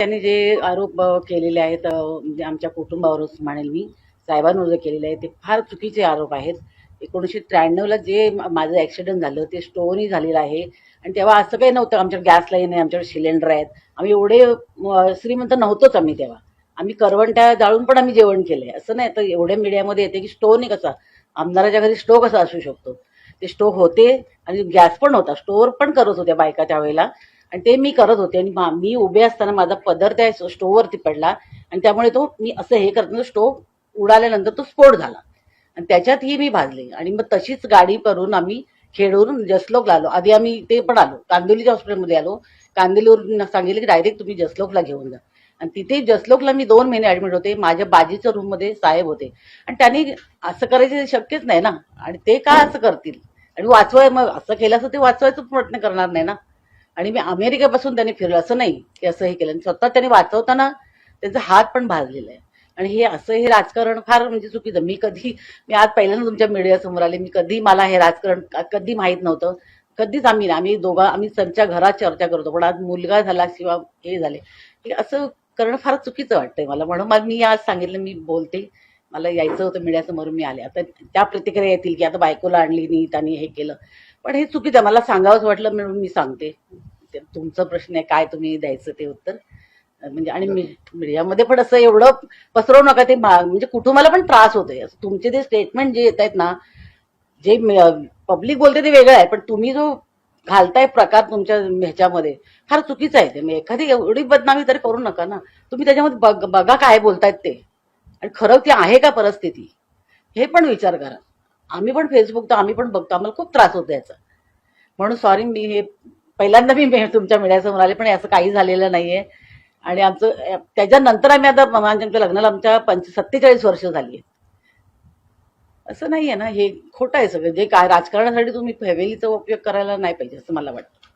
त्यांनी जे आरोप केलेले आहेत म्हणजे आमच्या कुटुंबावरच म्हणेल मी साहेबांवर जे केलेले आहे ते फार चुकीचे आरोप आहेत. एकोणीसशे त्र्याण्णवला जे माझं ॲक्सिडेंट झालं ते स्टोनही झालेलं आहे. आणि तेव्हा असं काही नव्हतं आमच्याकडे गॅस लाईन आहे आमच्याकडे सिलेंडर आहेत. आम्ही एवढे श्रीमंत नव्हतोच आम्ही तेव्हा. आम्ही करवंट्या जाळून पण आम्ही जेवण केलंय. असं नाही तर एवढ्या मीडियामध्ये येते की स्टोव नाही कसा आमदाराच्या घरी स्टोव कसा असू शकतो? ते स्टो होते आणि गॅस पण होता. स्टोअर पण करत होत्या बायका त्यावेळेला. आणि ते मी करत होते आणि मी उभे असताना माझा पदर त्या स्टोववरती पडला आणि त्यामुळे तो मी असं हे करताना स्टोव उडाल्यानंतर तो स्फोट झाला. आणि त्याच्यातही मी भाजले. आणि मग तशीच गाडी करून आम्ही खेडवरून जसलोकला आलो. आधी आम्ही ते पण आलो. कांदिवलीच्या हॉस्पिटलमध्ये आलो. कांदिवलीवरून सांगितलं की डायरेक्ट तुम्ही जसलोकला घेऊन जा. आणि तिथे जसलोकला मी दोन महिने ऍडमिट होते. माझ्या बाजीच्या रूममध्ये साहेब होते. आणि त्यांनी असं करायचं शक्यच नाही ना. आणि ते का असं करतील? आणि वाचवाय मग असं केलं असं ते वाचवायचा प्रयत्न करणार नाही ना. आणि मी अमेरिकेपासून त्यांनी फिरलं असं नाही की असं हे केलं. आणि स्वतः त्यांनी वाचवताना त्यांचा हात पण भाजलेला आहे. आणि हे असं हे राजकारण फार म्हणजे चुकीचं. मी कधी मी आज पहिल्यांदा तुमच्या मीडियासमोर आले. मी कधी मला हे राजकारण कधी माहीत नव्हतं. कधीच आम्ही आम्ही दोघा आम्ही त्यांच्या घरात चर्चा करतो पण आज मुलगा झाला किंवा हे झाले. हे असं करणं फार चुकीचं वाटतंय मला. म्हणून मग मी आज सांगितलं मी बोलते. मला यायचं होतं मीडियासमोर मी आले. आता त्या प्रतिक्रिया येतील की आता बायकोला आणली नीट आणि हे केलं. पण हे चुकीचं आहे. मला सांगावंच वाटलं म्हणून मी सांगते. तुमचा प्रश्न आहे काय तुम्ही द्यायचं ते उत्तर. म्हणजे आणि मी- मीडियामध्ये पण असं एवढं पसरवू नका ते म्हणजे कुटुंबाला पण त्रास होतोय. तुमचे ते स्टेटमेंट जे येत आहेत ना जे पब्लिक बोलते ते वेगळं आहे पण तुम्ही जो घालताय प्रकार तुमच्या ह्याच्यामध्ये फार चुकीचं आहे ते. म्हणजे एखादी एवढी बदनामी तरी करू नका ना. तुम्ही त्याच्यामध्ये बघ बघा काय बोलतायत ते. आणि खरं ती आहे का परिस्थिती हे पण विचार करा. आम्ही पण फेसबुक तर आम्ही पण बघतो. आम्हाला खूप त्रास होतो याचा. म्हणून सॉरी मी हे पहिल्यांदा मी तुमच्या मीडियासमोर आले पण असं काही झालेलं नाहीये. आणि आमचं त्याच्यानंतर आम्ही आता आमच्या लग्नाला आमच्या पंच सत्तेचाळीस वर्ष झाली असं नाहीये ना हे खोटं आहे सगळं. जे काय राजकारणासाठी तुम्ही फॅमिलीचा उपयोग करायला नाही पाहिजे असं मला वाटतं.